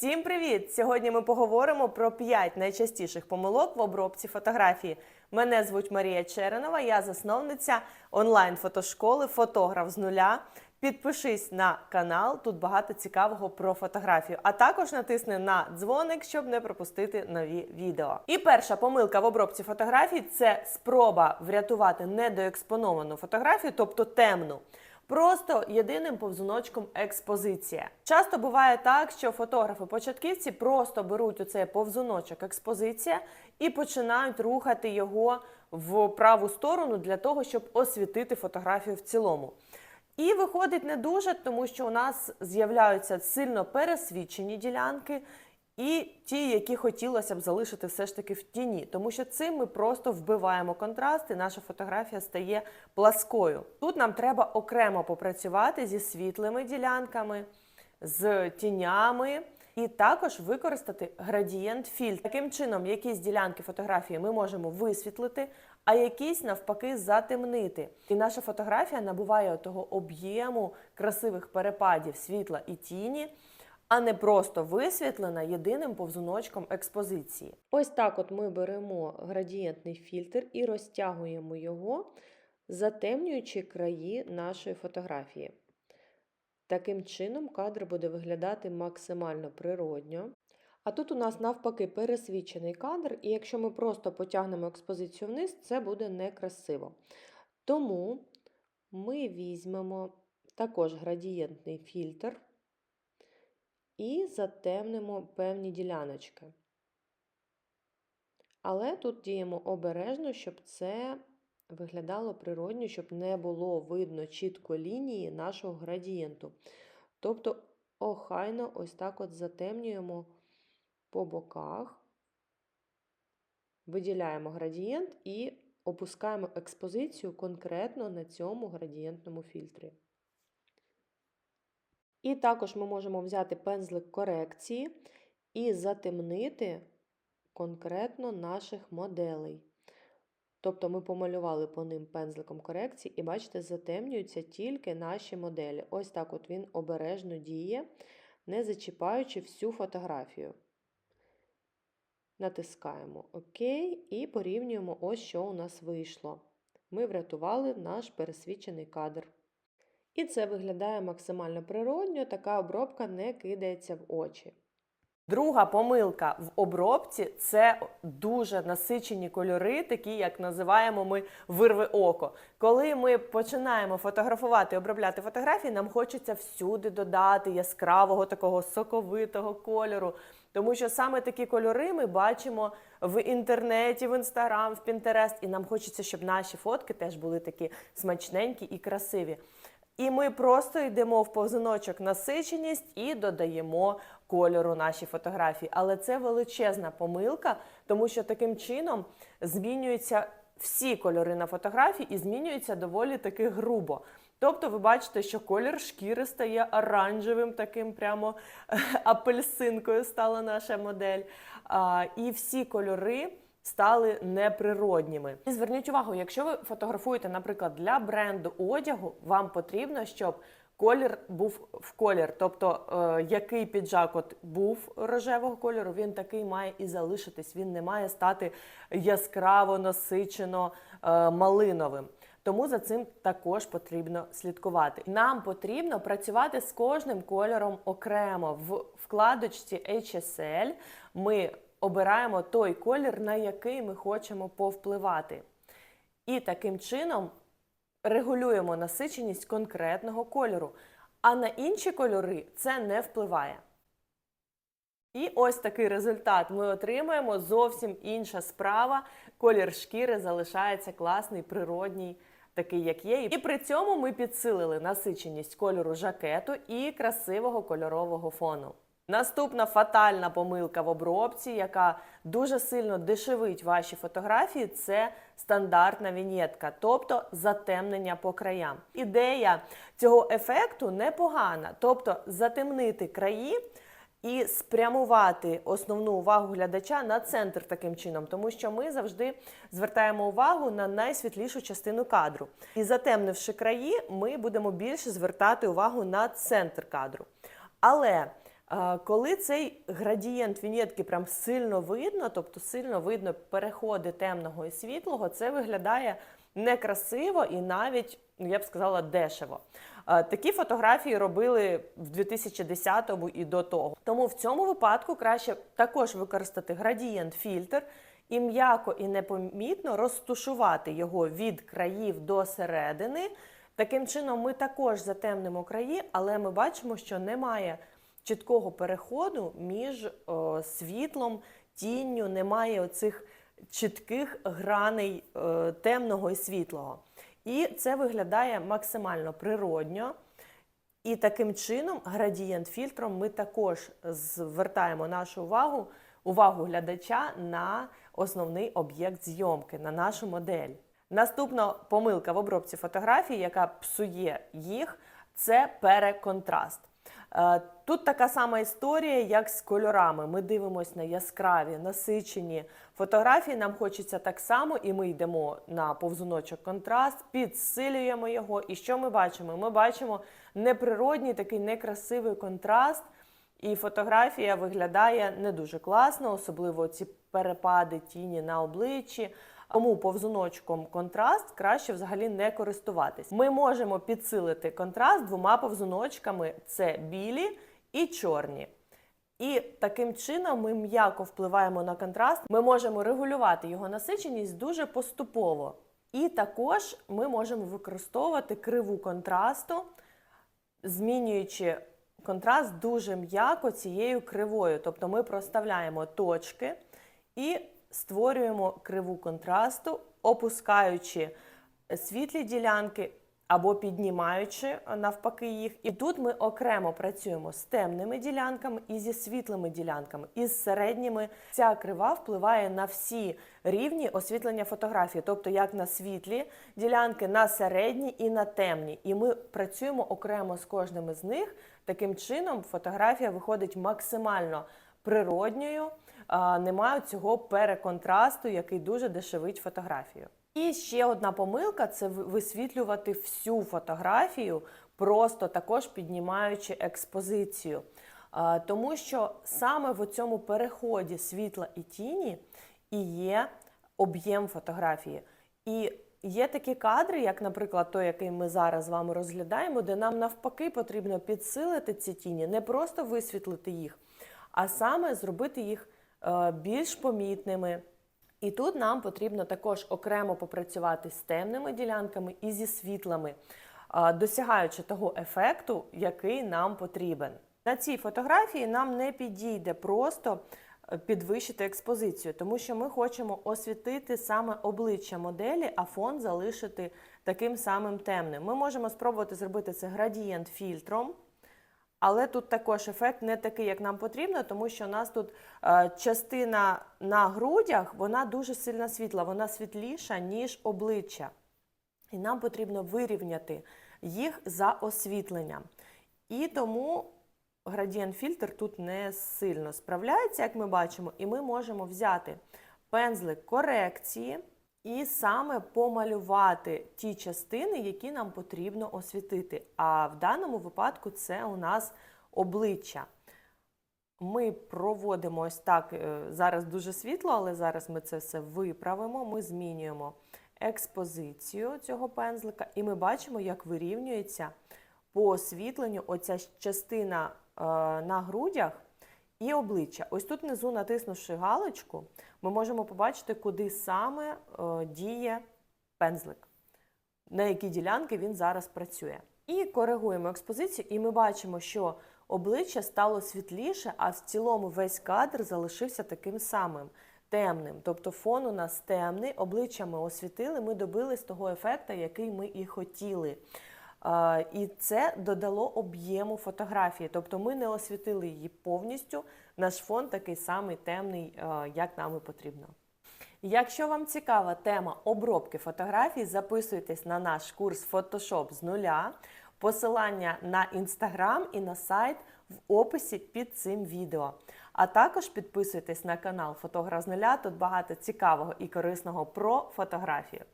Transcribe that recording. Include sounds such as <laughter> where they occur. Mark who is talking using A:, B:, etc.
A: Всім привіт! Сьогодні ми поговоримо про 5 найчастіших помилок в обробці фотографії. Мене звуть Марія Черенова, я засновниця онлайн-фотошколи Фотограф з нуля. Підпишись на канал, тут багато цікавого про фотографію. А також натисни на дзвоник, щоб не пропустити нові відео. І перша помилка в обробці фотографій це спроба врятувати недоекспоновану фотографію, тобто темну. Просто єдиним повзуночком експозиція. Часто буває так, що фотографи-початківці просто беруть оцей повзуночок експозиція і починають рухати його в праву сторону для того, щоб освітити фотографію в цілому. І виходить не дуже, тому що у нас з'являються сильно пересвічені ділянки. І ті, які хотілося б залишити все ж таки в тіні, тому що цим ми просто вбиваємо контраст, і наша фотографія стає пласкою. Тут нам треба окремо попрацювати зі світлими ділянками, з тінями. І також використати градієнт фільтр. Таким чином, якісь ділянки фотографії ми можемо висвітлити, а якісь навпаки затемнити. І наша фотографія набуває того об'єму красивих перепадів світла і тіні, а не просто висвітлена єдиним повзуночком експозиції. Ось так от ми беремо градієнтний фільтр і розтягуємо його, затемнюючи краї нашої фотографії. Таким чином кадр буде виглядати максимально природньо. А тут у нас навпаки пересвічений кадр, і якщо ми просто потягнемо експозицію вниз, це буде некрасиво. Тому ми візьмемо також градієнтний фільтр і затемнимо певні діляночки. Але тут діємо обережно, щоб це виглядало природньо, щоб не було видно чітко лінії нашого градієнту. Тобто, охайно ось так от затемнюємо по боках, виділяємо градієнт і опускаємо експозицію конкретно на цьому градієнтному фільтрі. І також ми можемо взяти пензлик корекції і затемнити конкретно наших моделей. Тобто ми помалювали по ним пензликом корекції, і бачите, затемнюються тільки наші моделі. Ось так от він обережно діє, не зачіпаючи всю фотографію. Натискаємо ОК і порівнюємо ось, що у нас вийшло. Ми врятували наш пересвічений кадр. І це виглядає максимально природньо, така обробка не кидається в очі. Друга помилка в обробці це дуже насичені кольори, такі як називаємо ми вирви око. Коли ми починаємо фотографувати, обробляти фотографії, нам хочеться всюди додати яскравого такого соковитого кольору. Тому що саме такі кольори ми бачимо в інтернеті, в інстаграм, в Пінтерест, і нам хочеться, щоб наші фотки теж були такі смачненькі і красиві. І ми просто йдемо в повзуночок насиченість і додаємо кольору нашій фотографії. Але це величезна помилка, тому що таким чином змінюються всі кольори на фотографії і змінюються доволі таки грубо. Тобто ви бачите, що колір шкіри стає оранжевим, таким прямо <laughs> апельсинкою стала наша модель. А, І всі кольори стали неприродніми. І зверніть увагу, якщо ви фотографуєте, наприклад, для бренду одягу, вам потрібно, щоб колір був в колір. Тобто, е, який піджак от був рожевого кольору, він такий має і залишитись. Він не має стати яскраво насичено е, малиновим. Тому за цим також потрібно слідкувати. Нам потрібно працювати з кожним кольором окремо в вкладочці HSL. Ми обираємо той колір, на який ми хочемо повпливати. І таким чином регулюємо насиченість конкретного кольору. А на інші кольори це не впливає. І ось такий результат ми отримаємо. Зовсім інша справа. Колір шкіри залишається класний, природній, такий, як є. І при цьому ми підсилили насиченість кольору жакету і красивого кольорового фону. Наступна фатальна помилка в обробці, яка дуже сильно дешевить ваші фотографії, це стандартна вінєтка, тобто затемнення по краям. Ідея цього ефекту непогана, тобто затемнити краї. І спрямувати основну увагу глядача на центр таким чином, тому що ми завжди звертаємо увагу на найсвітлішу частину кадру. І затемнивши краї, ми будемо більше звертати увагу на центр кадру. Але Коли цей градієнт вінєтки прям сильно видно, тобто сильно видно переходи темного і світлого, це виглядає некрасиво і навіть, ну, я б сказала, дешево. Такі фотографії робили в 2010-му і до того. Тому в цьому випадку краще також використати градієнт фільтр і м'яко і непомітно розтушувати його від країв до середини. Таким чином, ми також затемнимо краї, але ми бачимо, що немає чіткого переходу між о, світлом, тінню, немає оцих чітких граней е, темного і світлого. І це виглядає максимально природньо. І таким чином, градієнт фільтром ми також звертаємо нашу увагу, увагу глядача на основний об'єкт зйомки, на нашу модель. Наступна помилка в обробці фотографій, яка псує їх, це переконтраст. Е, Тут така сама історія, як з кольорами. Ми дивимося на яскраві, насичені фотографії. Нам хочеться так само, і ми йдемо на повзуночок контраст, підсилюємо його. І що ми бачимо? Ми бачимо неприродній такий некрасивий контраст. І фотографія виглядає не дуже класно, особливо ці перепади тіні на обличчі. Тому повзуночком контраст краще взагалі не користуватись. Ми можемо підсилити контраст двома повзуночками: це білі і чорні. І таким чином ми м'яко впливаємо на контраст. Ми можемо регулювати його насиченість дуже поступово. І також ми можемо використовувати криву контрасту, змінюючи контраст дуже м'яко цією кривою. Тобто ми проставляємо точки і створюємо криву контрасту, опускаючи світлі ділянки або піднімаючи навпаки їх. І тут ми окремо працюємо з темними ділянками і зі світлими ділянками, і з середніми. Ця крива впливає на всі рівні освітлення фотографії, тобто як на світлі ділянки, на середні і на темні. І ми працюємо окремо з кожним із них. Таким чином фотографія виходить максимально природньою, немає цього переконтрасту, який дуже дешевить фотографію. І ще одна помилка це висвітлювати всю фотографію, просто також піднімаючи експозицію. Тому що саме в цьому переході світла і тіні і є об'єм фотографії. І є такі кадри, як, наприклад, той, який ми зараз з вами розглядаємо, де нам навпаки потрібно підсилити ці тіні, не просто висвітлити їх, а саме зробити їх більш помітними. І тут нам потрібно також окремо попрацювати з темними ділянками і зі світлами, досягаючи того ефекту, який нам потрібен. На цій фотографії нам не підійде просто е, підвищити експозицію, тому що ми хочемо освітити саме обличчя моделі, а фон залишити таким самим темним. Ми можемо спробувати зробити це градієнт фільтром. Але тут також ефект не такий, як нам потрібно, тому що у нас тут е, частина на грудях вона дуже сильно світла, вона світліша, ніж обличчя. І нам потрібно вирівняти їх за освітленням. І тому градієнт фільтр тут не сильно справляється, як ми бачимо, і ми можемо взяти пензлик корекції. І саме помалювати ті частини, які нам потрібно освітити. А в даному випадку це у нас обличчя. Ми проводимо ось так, е, зараз дуже світло, але зараз ми це все виправимо. Ми змінюємо експозицію цього пензлика, і ми бачимо, як вирівнюється по освітленню оця частина е, на грудях і обличчя. Ось тут внизу, натиснувши галочку, ми можемо побачити, куди саме е, діє пензлик, на які ділянки він зараз працює. І коригуємо експозицію, і ми бачимо, що обличчя стало світліше, а в цілому весь кадр залишився таким самим темним. Тобто фон у нас темний, обличчя ми освітили, ми добились того ефекту, який ми і хотіли. І це додало об'єму фотографії. Тобто ми не освітили її повністю. Наш фон такий самий темний, як нам і потрібно. Якщо вам цікава тема обробки фотографій, записуйтесь на наш курс Photoshop з нуля. Посилання на інстаграм і на сайт в описі під цим відео. А також підписуйтесь на канал Фотограф з нуля. Тут багато цікавого і корисного про фотографію.